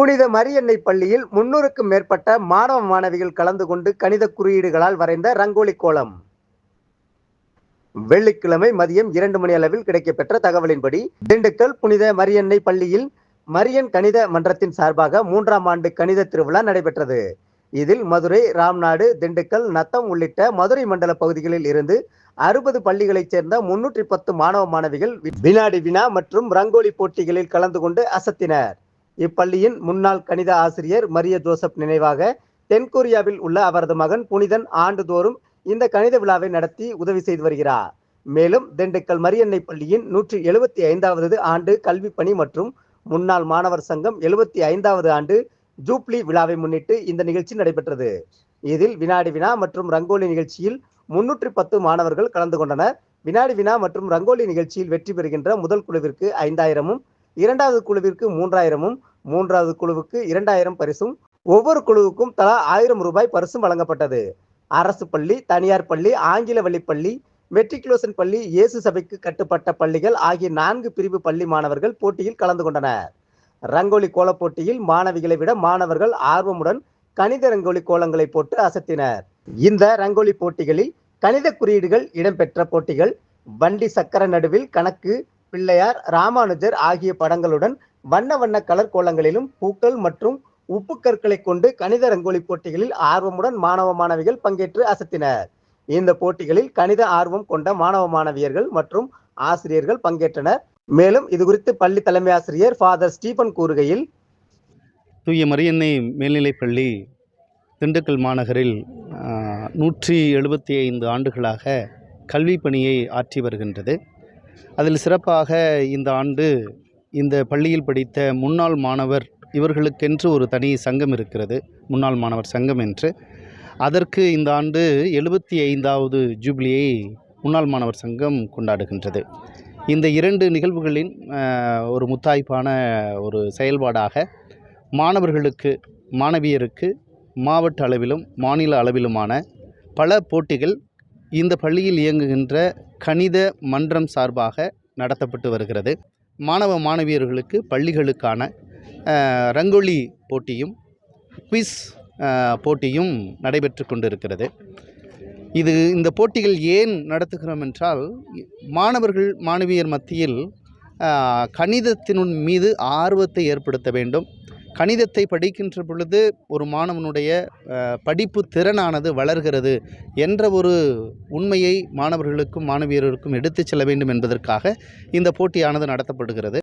புனித மரியன்னை பள்ளியில் முன்னூறுக்கும் மேற்பட்ட மாணவ மாணவிகள் கலந்து கொண்டு கணித குறியீடுகளால் வரைந்த ரங்கோலி கோலம். வெள்ளிக்கிழமை மதியம் இரண்டு மணி அளவில் கிடைக்கப்பெற்ற தகவலின்படி திண்டுக்கல் புனித மரியன்னை பள்ளியில் மரியன் கணித மன்றத்தின் சார்பாக மூன்றாம் ஆண்டு கணித திருவிழா நடைபெற்றது. இதில் மதுரை ராம்நாடு திண்டுக்கல் நத்தம் உள்ளிட்ட மதுரை மண்டல பகுதிகளில் இருந்து அறுபது பள்ளிகளைச் சேர்ந்த முன்னூற்றி பத்து மாணவ மாணவிகள் வினாடி வினா மற்றும் ரங்கோலி போட்டிகளில் கலந்து கொண்டு அசத்தினர். இப்பள்ளியின் முன்னாள் கணித ஆசிரியர் மரிய ஜோசப் நினைவாக தென்கொரியாவில் உள்ள அவரது மகன் புனிதன் ஆண்டுதோறும் இந்த கணித விழாவை நடத்தி உதவி செய்து வருகிறார். மேலும் திண்டுக்கல் மரியன்னை பள்ளியின் நூற்றி எழுபத்தி ஐந்தாவது ஆண்டு கல்வி பணி மற்றும் முன்னாள் மாணவர் சங்கம் எழுபத்தி ஐந்தாவது ஆண்டு ஜூப்ளி விழாவை முன்னிட்டு இந்த நிகழ்ச்சி நடைபெற்றது. இதில் வினாடி வினா மற்றும் ரங்கோலி நிகழ்ச்சியில் முன்னூற்றி பத்து மாணவர்கள் கலந்து கொண்டனர். வினாடி வினா மற்றும் ரங்கோலி நிகழ்ச்சியில் வெற்றி பெறுகின்ற முதல் குழுவிற்கு ஐந்தாயிரமும் இரண்டாவது குழுவிற்கு மூன்றாயிரமும் மூன்றாவது குழுவுக்கு இரண்டாயிரம் பரிசும் ஒவ்வொரு குழுவுக்கும் தலா ஆயிரம் ரூபாய் பரிசும் வழங்கப்பட்டது. அரசு பள்ளி தனியார் பள்ளி ஆங்கில வழி பள்ளி மெட்ரிகுலேஷன் பள்ளி இயேசு சபைக்கு கட்டுப்பட்ட பள்ளிகள் ஆகிய நான்கு பிரிவு பள்ளி மாணவர்கள் போட்டியில் கலந்து கொண்டனர். ரங்கோலி கோலப் போட்டியில் மாணவிகளை விட மாணவர்கள் ஆர்வமுடன் கணித ரங்கோலி கோலங்களை போட்டு அசத்தினர். இந்த ரங்கோலி போட்டிகளில் கணித குறியீடுகள் இடம்பெற்ற போட்டிகள் வண்டி சக்கர நடுவில் கணக்கு பிள்ளையார் ராமானுஜர் ஆகிய படங்களுடன் வண்ண வண்ண கலர் கோலங்களிலும் பூக்கள் மற்றும் உப்பு கற்களை கொண்டு கணித ரங்கோலி போட்டிகளில் ஆர்வமுடன் மாணவ மாணவிகள் பங்கேற்று அசத்தினர். இந்த போட்டிகளில் கணித ஆர்வம் கொண்ட மாணவ மாணவியர்கள் மற்றும் ஆசிரியர்கள் பங்கேற்றனர். மேலும் இது குறித்து பள்ளி தலைமை ஆசிரியர் ஃபாதர் ஸ்டீபன் கூறுகையில் தூய மரியன்னை மேல்நிலைப்பள்ளி திண்டுக்கல் மாநகரில் நூற்றி எழுபத்தி ஐந்து ஆண்டுகளாக கல்வி பணியை ஆற்றி வருகின்றது. அதில் சிறப்பாக இந்த ஆண்டு இந்த பள்ளியில் படித்த முன்னாள் மாணவர் இவர்களுக்கென்று ஒரு தனி சங்கம் இருக்கிறது. முன்னாள் மாணவர் சங்கம் என்று. அதற்கு இந்த ஆண்டு எழுபத்தி ஐந்தாவது ஜூப்ளியை முன்னாள் மாணவர் சங்கம் கொண்டாடுகின்றது. இந்த இரண்டு நிகழ்வுகளின் ஒரு முத்தாய்ப்பான ஒரு செயல்பாடாக மாணவர்களுக்கு மாணவியருக்கு மாவட்ட அளவிலும் மாநில அளவிலுமான பல போட்டிகள் இந்த பள்ளியில் இயங்குகின்ற கணித மன்றம் சார்பாக நடத்தப்பட்டு வருகிறது. மாணவ மாணவியர்களுக்கு பள்ளிகளுக்கான ரங்கோலி போட்டியும் குவிஸ் போட்டியும் நடைபெற்று கொண்டிருக்கிறது. இது இந்த போட்டிகள் ஏன் நடத்துகிறோம் என்றால் மாணவர்கள் மாணவியர் மத்தியில் கணிதத்தினுன் கணிதத்தின் மீது ஆர்வத்தை ஏற்படுத்த வேண்டும். கணிதத்தை படிக்கின்ற பொழுது ஒரு மாணவனுடைய படிப்பு திறனானது வளர்கிறது என்ற ஒரு உண்மையை மாணவர்களுக்கும் மாணவியர்களுக்கும் எடுத்துச் செல்ல வேண்டும் என்பதற்காக இந்த போட்டியானது நடத்தப்படுகிறது.